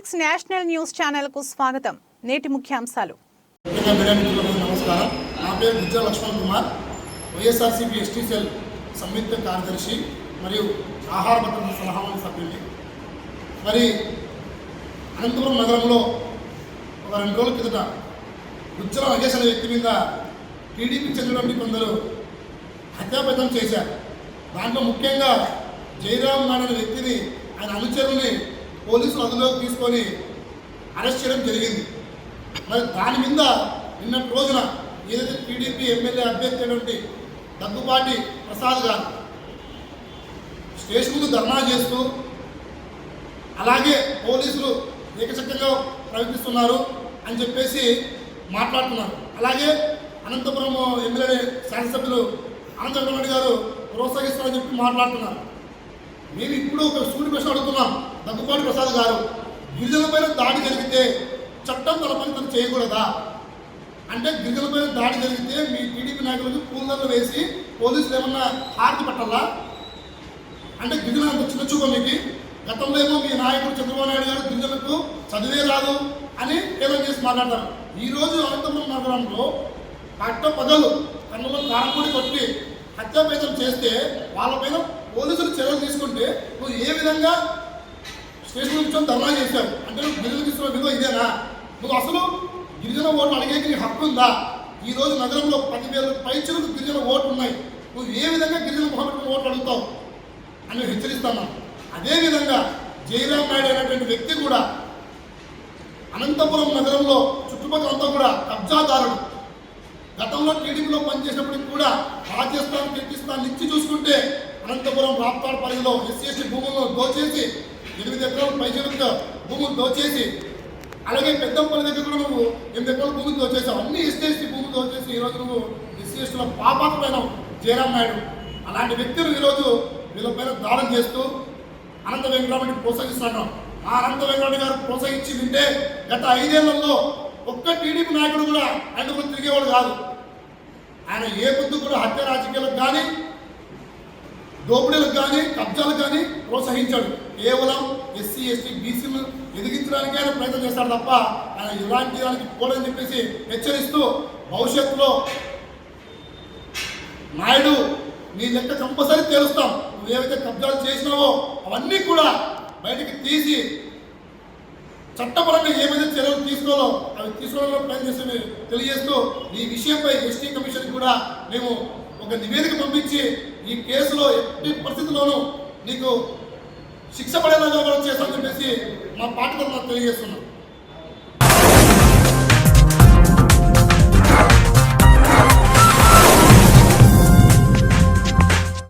National news ఛానల్కు స్వాగతం. నేటి ముఖ్యాంశాలు. నమస్కారం. నా పేరు గుజ్జా లక్ష్మణ్ కుమార్. వైఎస్ఆర్సీపీ ఎస్టీ సెల్ సంయుక్త కార్యదర్శి మరియు ఆహార భద్రత సలహా మండలి సభ్యుల్ని మరి అనంతపురం నగరంలో ఒక రెండు రోజుల కిందట గుజ్జల నగేష్ అనే వ్యక్తి మీద టీడీపీ చెందినటువంటి కొందరు హత్యాపేతం చేశారు. దాంట్లో ముఖ్యంగా జయరామ్ నాడు అనే వ్యక్తిని ఆయన అనుచరుల్ని పోలీసులు అదులోకి తీసుకొని అరెస్ట్ చేయడం జరిగింది. మరి దాని మీద నిన్నటి రోజున ఏదైతే టీడీపీ ఎమ్మెల్యే అభ్యర్థి అయినటువంటి దగ్గుపాటి ప్రసాద్ గారు స్టేషన్ ముందు ధర్నా చేస్తూ అలాగే పోలీసులు ఏకచక్రంగా ప్రవర్తిస్తున్నారు అని చెప్పేసి మాట్లాడుతున్నారు. అలాగే అనంతపురం ఎమ్మెల్యే శాసనసభ్యులు అనంతపురం గారు ప్రోత్సహిస్తారని చెప్పి మాట్లాడుతున్నారు. మేము ఇప్పుడు ఒక సూటి ప్రశ్న అడుగుతున్నాం. దగ్గుపాటి ప్రసాద్ గారు గిరిజనులపైన దాడి జరిగితే చట్టం తన తను చేయకూడదా? అంటే గిరిజనులపైన దాడి జరిగితే మీ టీడీపీ నాయకులకు పూలదండలు వేసి పోలీసులు ఏమన్నా హారతి పట్టాలా? అంటే గిరిజన అంత చిన్న చూప మీకు? గతంలో ఏమో మీ నాయకుడు చంద్రబాబు నాయుడు గారు గిరిజనులకు చదివే రాదు అని ఏదో చేసి మాట్లాడతారు. ఈరోజు అనంతపురం నగరంలో పట్ట పగలు కన్నులో కారపూడి కొట్టి హత్యాపేతం చేస్తే వాళ్ళపైన పోలీసులు చర్యలు తీసుకుంటే నువ్వు ఏ విధంగా స్టేషన్ నుంచి ధర్నా చేశావు అంటే నువ్వు గిరిజన తీసుకున్న విలువ ఇదేనా? నువ్వు అసలు గిరిజన ఓట్లు అడిగేకి నీ హక్కు ఉందా? ఈ రోజు నగరంలో పదివేల పైచులకు గిరిజన ఓట్లు ఉన్నాయి నువ్వు ఏ విధంగా గిరిజన మొహమ్మద్ ఓట్లు అడుగుతావు? అని హెచ్చరిస్తాను అదేవిధంగా జయరాం నాయుడు అనేటువంటి వ్యక్తి కూడా అనంతపురం నగరంలో చుట్టుపక్కల అంతా కూడా కబ్జాదారుడు. గతంలో టీడీపీలో పనిచేసినప్పటికి కూడా రాజస్థాన్ కిర్గిస్థాన్ నుంచి చూసుకుంటే అనంతపురం రాప్తాడ్ పరిధిలో ఎస్సీ ఎస్టీ భూములను దోచేసి ఎనిమిది ఎకరాలు పైసలుగా భూములు దోచేసి అలాగే పెద్దంపల్లి దగ్గర కూడా నువ్వు ఎనిమిది ఎకరాల భూములు దోచేసావు. అన్ని ఎస్సీ ఎస్టీ భూములు దోచేసి ఈరోజు నువ్వు ఎస్సీ ఎస్టీల పాపాత్మైన నాయుడు. అలాంటి వ్యక్తులు ఈరోజు వీళ్ళపైన దాడం చేస్తూ అనంత వెంకటరామని ప్రోత్సహిస్తున్నాను ఆ అనంత వెంకటరామ గారు ప్రోత్సహించి వింటే గత ఐదేళ్ళలో ఒక్క టీడీపీ నాయకుడు కూడా ఆయన తిరిగేవాడు కాదు. ఆయన ఏ పొద్దు కూడా హత్య రాజకీయాలకు కానీ దోపిడీలకు కానీ కబ్జాలకు కానీ ప్రోత్సహించాడు. కేవలం ఎస్సీ ఎస్టీ బీసీలు ఎదిగించడానికి ఆయన ప్రయత్నం చేస్తాడు తప్ప ఆయన ఇలాంటి దానికి పోడని చెప్పేసి హెచ్చరిస్తూ భవిష్యత్తులో నాయుడు నీ లెక్క కంపల్సరీ తేలుస్తాం. నువ్వు ఏవైతే కబ్జాలు చేసినావో అవన్నీ కూడా బయటకు తీసి చట్టపరంగా ఏమైతే చర్యలు తీసుకోవాలో అవి తీసుకోవడంలో ప్రయత్నం చేసి తెలియజేస్తూ ఈ విషయంపై ఎస్టీ కమిషన్ కూడా మేము ఒక నివేదిక పంపించి ఈ కేసులో ఎట్టి పరిస్థితుల్లోనూ నీకు శిక్ష పడేలాగా కూడా చేస్తామని చెప్పేసి మా పార్టీ తరఫున తెలియజేస్తున్నాం.